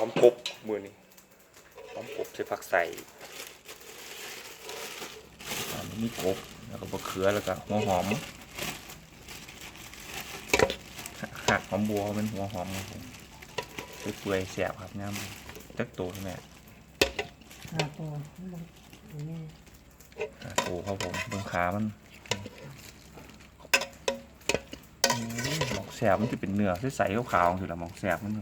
อมกบมือนี่อมกบใส่ผักใส่อันนี้มีกบแล้วก็บะเขือแล้วก็หัวหอมหักหอมบัวเป็นหัวหอมครับผมเปื่อยแสบครับน้ำจักโตวแม่ไหาตัวมันนี่อะโอ้ครับผมเบื้องขามันมหมอกแสบมันจะเป็นเนื้อใสๆขาวๆคือละหมอกแสบมัน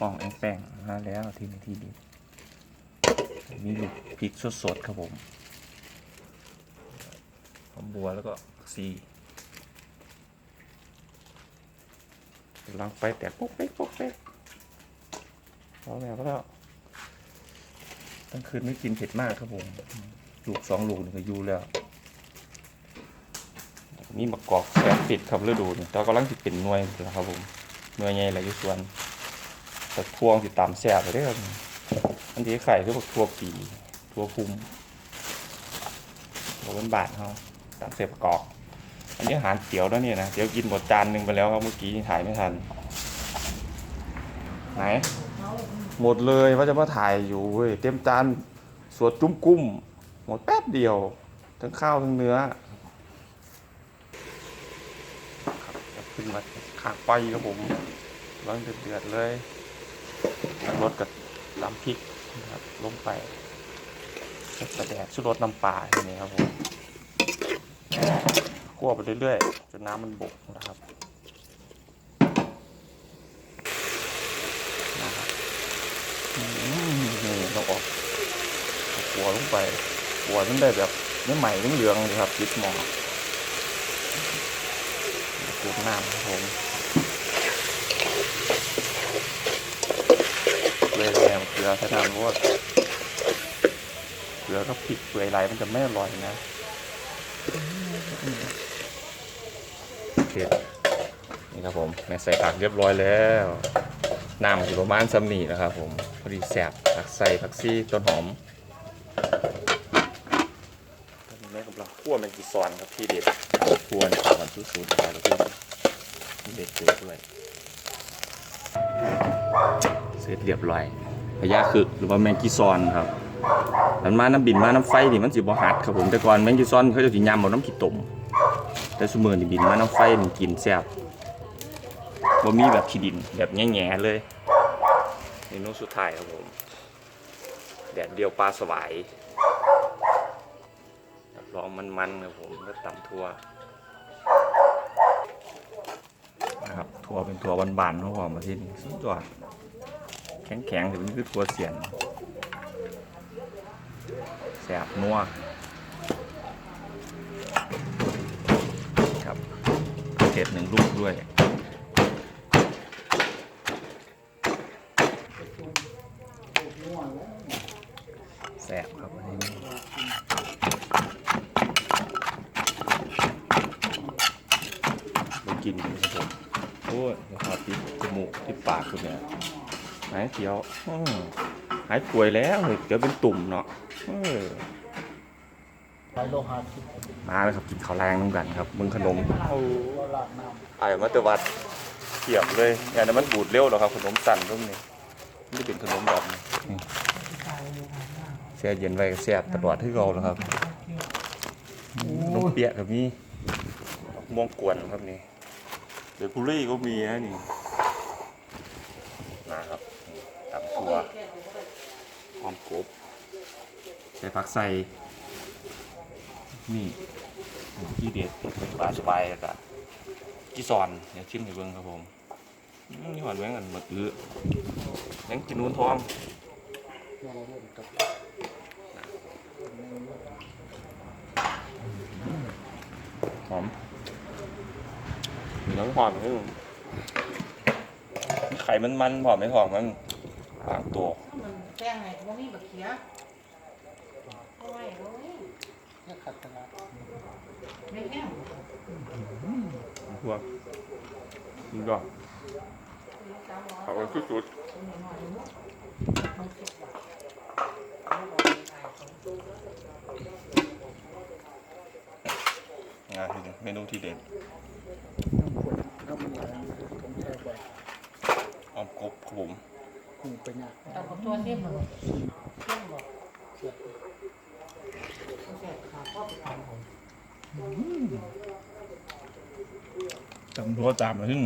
ปองแองแป้งมาแล้วทีนี้ที่ดีมีลูกพริกสดๆครับผมหอมบัวแล้วก็ซีลังไฟแตกปุ๊กเป๊กปุ๊กเป๊กพอแล้วก็แล้วตั้งคืนไม่กินเผ็ดมากครับผมลูกสองลูกนี่ก็ยูแล้วมีมะกอกแสบปิดครับฤดูนี่แต่กำลังติเป็นหน่วยแล้วครับผมหน่วยใหญ่หลายอยู่ส่วน แต่พวงติดตามแสบไปเด้อครับอันที่ไข่คือพวกทั่วปีทั่วคุมโรนบาทเขาตามเสบประกอบ อันนี้อาหารเตี๋ยวแล้วเนี่ยนะเดี๋ยวกินหมดจานหนึ่งไปแล้วครับเมื่อกี้ถ่ายไม่ทัน ไหน หมดเลยว่าจะมาถ่ายอยู่เว้ยเต็มจานสวดจุ้มกุ้ม หมดแป๊บเดียว ทั้งข้าวทั้งเนื้อขึ้นมาขางไปครับผมร้อนเดือดๆเลย รสกับน้ำพริกนะครับลงไปกระแดดชุดรสน้ำปลาทีนี้ครับผมคั่วไปเรื่อยๆจนน้ำมันบกนะครับนะครับนี่เราออกหัวลงไปหัวมันได้แบบเนื้อใหม่เหลืองเลยครับยิดหมอปลูน้ำครับผม เลยแรงเกลือใช้น้ำเพราะว่าเกลือก็พริกเปื่อยไหลมันจะไม่อร่อยนะเผ็ดนี่ครับผมแม่ใส่ผักเรียบร้อยแล้วน้ำอยู่ประมาณซัมนี่นะครับผมพอดีแสบผักใส่ผักซี่ต้นหอมตอนนี้แม่กำลังคั่วแมงกีซอนครับที่เด็ดคั่วเนี่ยก่อนสุดๆนะครับแล้วก็มีเด็ดเกลือด้วย เสร็จเรียบร้อยพญาคือหรือว่าแมงกีซอนครับมันมาน้ำบินมาน้ำไฟนี่มันสิบ่หัดครับผมแต่ก่อนแมงกีซอนเขาจะกินยำเอาน้ำขี้ตมแต่สมือนี่บินมาน้ำไฟมันกินแซ่บบ่มีแบบขี้ดินแบบแง่ๆเลยเมนูสุดท้ายครับผมแดดเดียวปลาสวายรับรองมันๆครับผมแล้วตำทั่วนะครับ ทั่วเป็นทั่วบานๆเขาบอกมาที่นี่สุดยอด แข็งๆถึงนี่คือทั่วเสียนแสบนัวครับเผ็ดหนึ่งลูกด้วยแสบครับอันนี้กินกันครับผมโอ้ยนะครับที่จมูกที่ปากคุณเนี่ย หายเขียวอื้อหายป่วยแล้วเฮ้ยเดี๋ยวเป็นตุ่มเนาะเออไปโลหะสิบมาแล้วครับกินข้าวแรงน้ำกันครับ มึงขนมเอาลาดน้ไอ้มาแตวัดเกียบเลยอย่างนั้นมันบูดเร็วหรอกครับ ขนมสั่นพวกนี้นี่เป็นขนมแบบนี้นี่แช่เย็นไว้ก็แซ่บตลอดที่เราแล้วครับนมเปียกกับมีม่วงกวนครับนี่เดยวกุรี่ก็มีนะนี่นะครับ ตำตัวหอมกบใส่ผักใส่นี่ที่เด็ดเป็นปลาสบายแล้วก็กีซอนเดี๋ยวชิมให้เบิ่งครับผมอืมนี่หวานแหวงกันหมดอื้อแหวงกินนูนทองำเราเริ่มกับหอมน้ำหอมขึ้นไข่มันมันหอมไม่หอมมันบางตัว มันแป้ งไงว่ามีบักเขียโอ้ยโอ้ยแค่ขัดตลาดไม่แห้งพวกนี่ก็เอาไว้ที่สุดงานที่เด็ดเมนูที่เด็ดน้ำขวดน้ำมันไหลผมแช่ไว้ออมกบครับผม ปรุงไปเนี่ยเอากับตัวเทียมาเลยเทียมบอกแซ่บขาพ่อไปทำผมจำทั่วตามมาถึง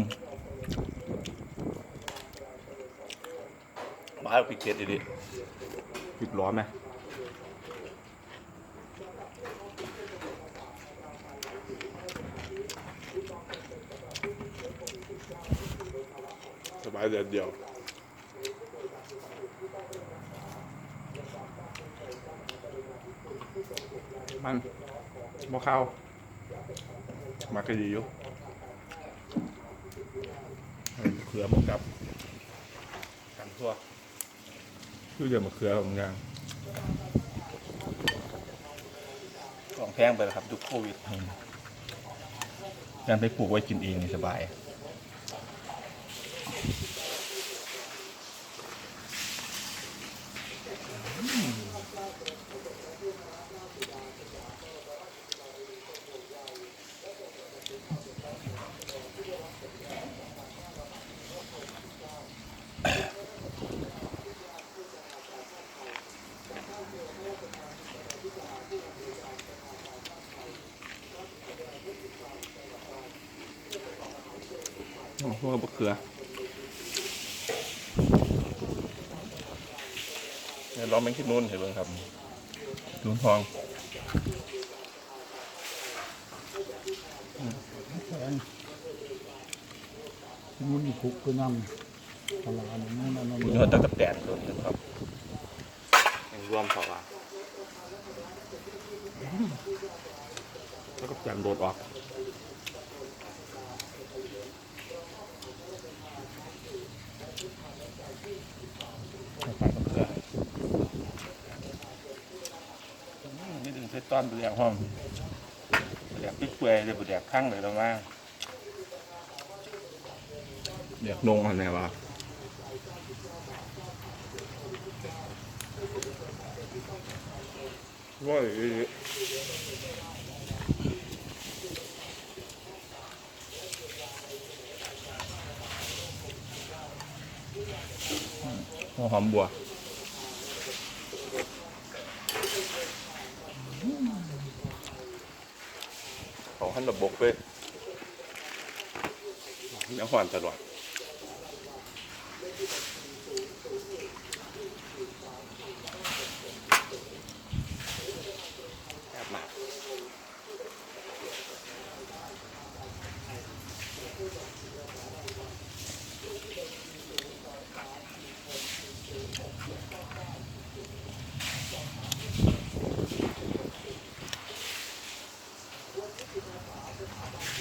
มาให้ปิดเกตดิปิดร้อนไหมสบายเดียว เดียวมันบ่เข้ามาก็ดีอยู่ให้มะเขือหมกกับกันทั่วคือเดี๋ยวมะเขือของยางของแพงไปแล้วครับยุคโควิดการไปปลูกไว้กินเองนี่สบาย เนี่ยล้อมแมงคิดนู่นเห็นไหมครับนูนทองมุนคุกก็นำตลาดนั่นนั่นนั่นคุณยอดตั้งแต่แปดตัวนี้ครับยังรวมเขาว่าแล้วก็แจำโดดออกไปมะเขืออืมนี่ถึงใช้ ต้อนไปเรียงห้องไปเรียกปิ๊กเปื่อยเลยไปเรียกข้างเลยแล้วมาเรียกนงอะไรวะว่าอีหอมบัว พันระบบเลยเนื้อหวานตลอดแอบมาก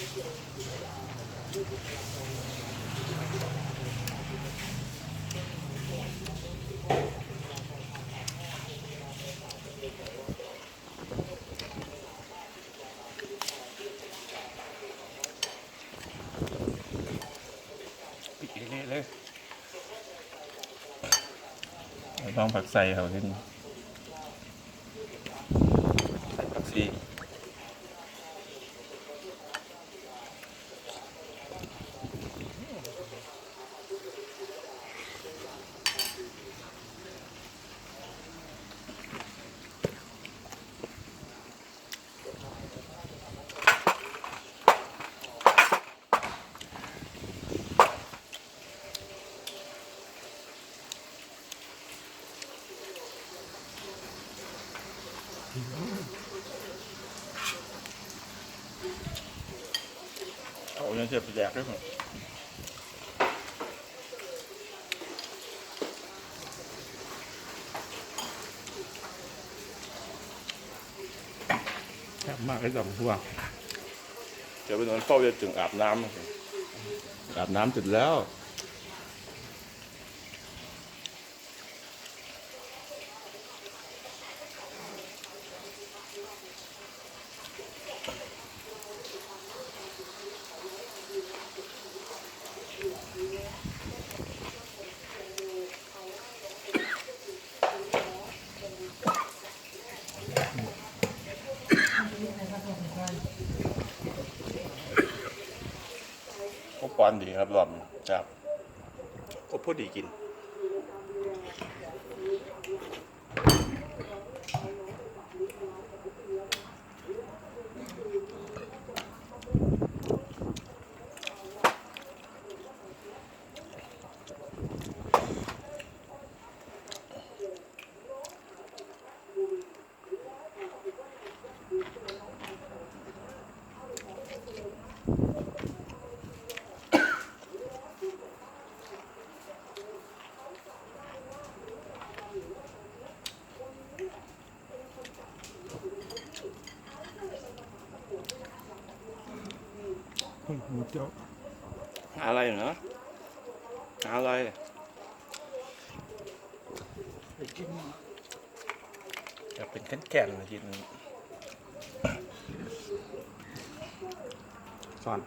ปิดเละๆเลย ลองผักใส่เขาที่นี่ เอายังเสียบไปแดกด้วยมั้งแซ่บมากเลยจังทั่วเดี๋ยวไปนอนเฝ้าจะจึงอาบน้ำนะครับอาบน้ำเสร็จแล้ว ก็ปอนดีครับรอบนี้ครับก็พอดีกิน อะไรเนาะหาอะไรไปกินจะเป็นแก่นๆเลยทีนึงซ่อน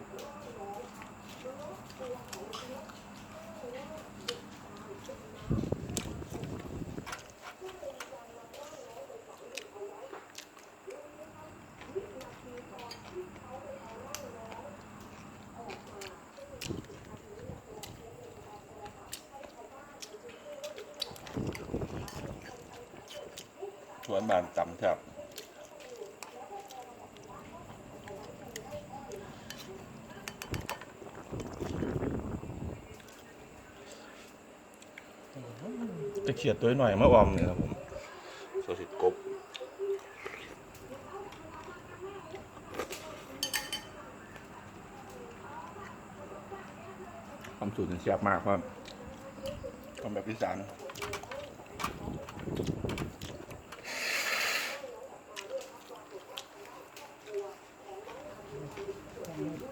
ชวน บานจำแทบจะเขียดตัวหน่อยเมื่อวอมเนี่ยครับผมโซสิตกบความสูตรมันเชียบมากครับทำแบบอีสาน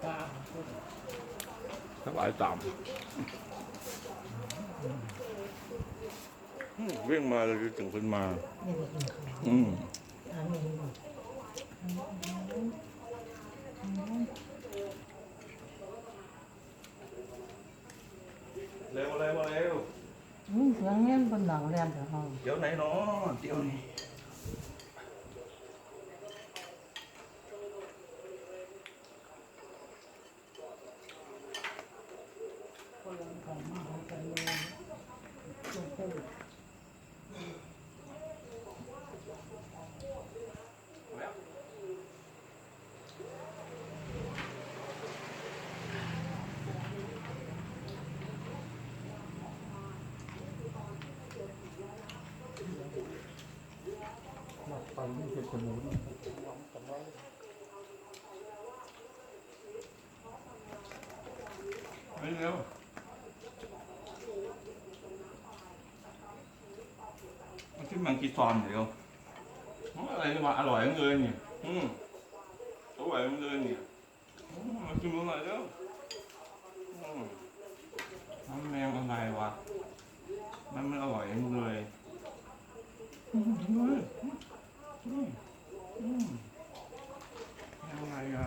ปลา สบายตามอืมวิ่งมาเลยถึงขึ้นมาไม่ได้กินข้าวอืมอันนี้บอกเร็วเร็วเร็วอืมเสียงเงี้ยบนหลังแรมแต่ห้องเดี๋ยวไหนเนาะเดี๋ยวนี้คนละของมาของกันเลยลงพูด หลับ ไปไม่เห็นขนุนไม่เร็วมันขึ้นมังกีซอนเดี๋ยวอะไรนี่วะอร่อยจังเลยนี่อืมอร่อยจังเลยนี่อืมาชิมดูหน่อยเร็วอืมน้ำแมงอะไรวะมันไมันอร่อยจังเลย อืมอืมอืมอืมแมงไรอะ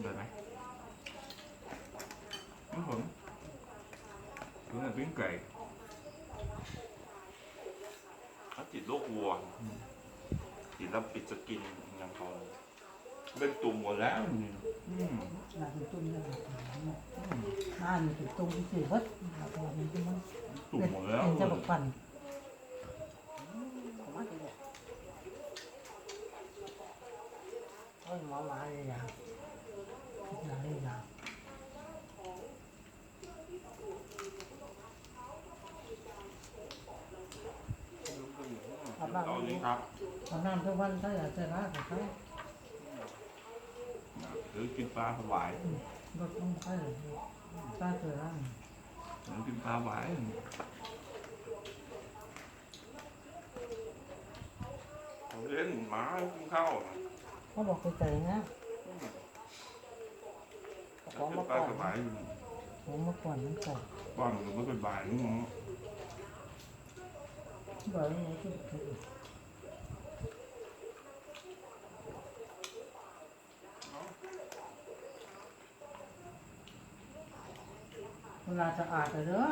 เดือดไหมน้ำผมหรือว่าปิ้งไก่เขาติดโรควัวติดแล้วปิดสกินอย่างเขาเลย เป็นตุ่มหมดแล้วนี่อืมหลังตุ้มเลยบ้านอยู่ตรงที่สี่วัดหลังมันจะมันตุ่มหมดแล้วเป็นจะบอกปั่นโอ้ยหมอมาเลยอย่างอย่างเลยอย่างเอานี้ครับตอนนั้นทุกวันเขาอยากจะรักกับเขา หรือกินปลาถวายรถต้องเขาป้าเจอร่างหรือกินปลาถวายเอาเล่นหมากินข้าวเขาบอกไปใจนะขแล้อวงกินมาปลาก่อนถวายอยู่ของมาก่อนมันก่อนบ้านมันก็บ่ายนี่มั้งบอกว่าไงที่ถู กเวลาจะอาดเลยเด้อ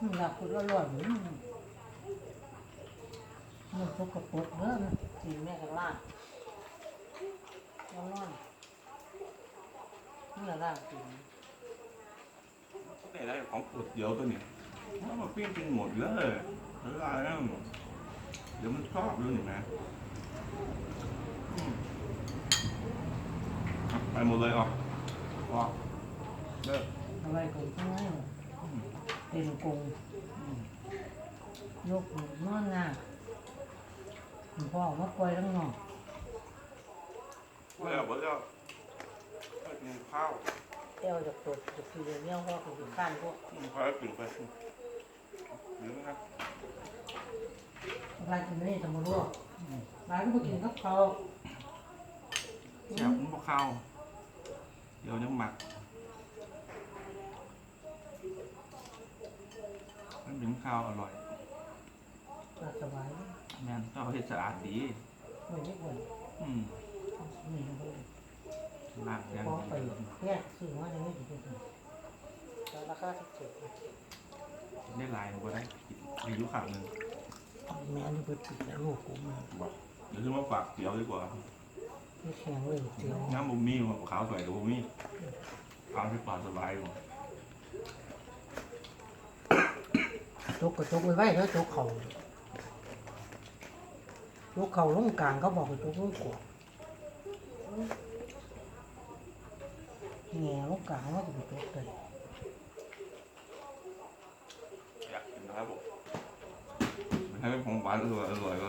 มันอยากพูดอร่อยมันมันสกปรกเด้อมันกินแม่กันล่างนอนนอนนี่แหละล่างกินได้ได้ของปวดเดียวตัวนี้แล้วมาปิ้งกินหมดเลยเวลาแล้วเดี๋ยวมันชอบด้วยนี่นะอืมอะไปหมดเลยเหรอว้าวเลิก เอาไว้ก่อนใช่เป็นกงยกนอนหน้าคุณพ่อมาปล่อยทั้งนอกไปแล้วไปแล้วไปกินข้าวเอวจากตัวจากคือเนี้ยพ่อคือข้านพวกอืมพาไปกินไปเดี๋ยวนะร้านกินนี่ตำมะลวกร้านก็กินกับเขาแซ่บมันบ่ข้าวเดี๋ยวยังหมัก มันเป็นข้าวอร่อยก็สบายแม่นเจ้าเฮ็ดสะอาดดีไม่ได้บ่นอืมนี่นะบ่นล้างอย่างพอไปดีแยกซื้อมาอย่างนี้ดีที่สุดแต่ราคาที่เจ็ดได้หลายมันบ่ได้กินอายุข้าวหนึงแม่นี่เปิดปิดแล้วลูกกูมันบ่เดี๋ยวซื้อมาฝากเดี๋ยวดีกว่าไม่แข็งเลยเจียวน้ำบ่มีขาวสวยกับบ่มีเอาที่ปลาสบายอ ตกก็ตกไว้ไว้แล้วตกเขาตกเขาลงกลางเขาบอกว่าตกลงกวางแง่ลงกลางว่าจะไปจกเลยอยากกินนะครับผมมันให้ผมหวานอร่อยอร่อยก็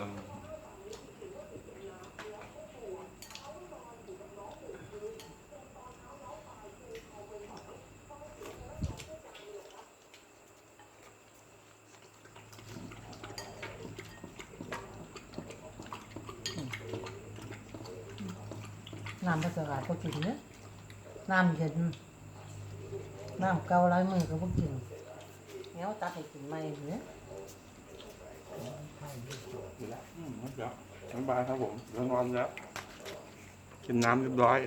น้ำภาษาก็กินเนี่ยน้ำเย็นน้ำเกาไรมือก็บ่กินเงี้ยตัดให้กินใหม่เนี่ยอยู่แล้วอืมครับเดี๋ยวสบายครับผมเดี๋ยวนอนแล้วกินน้ำเรียบร้อย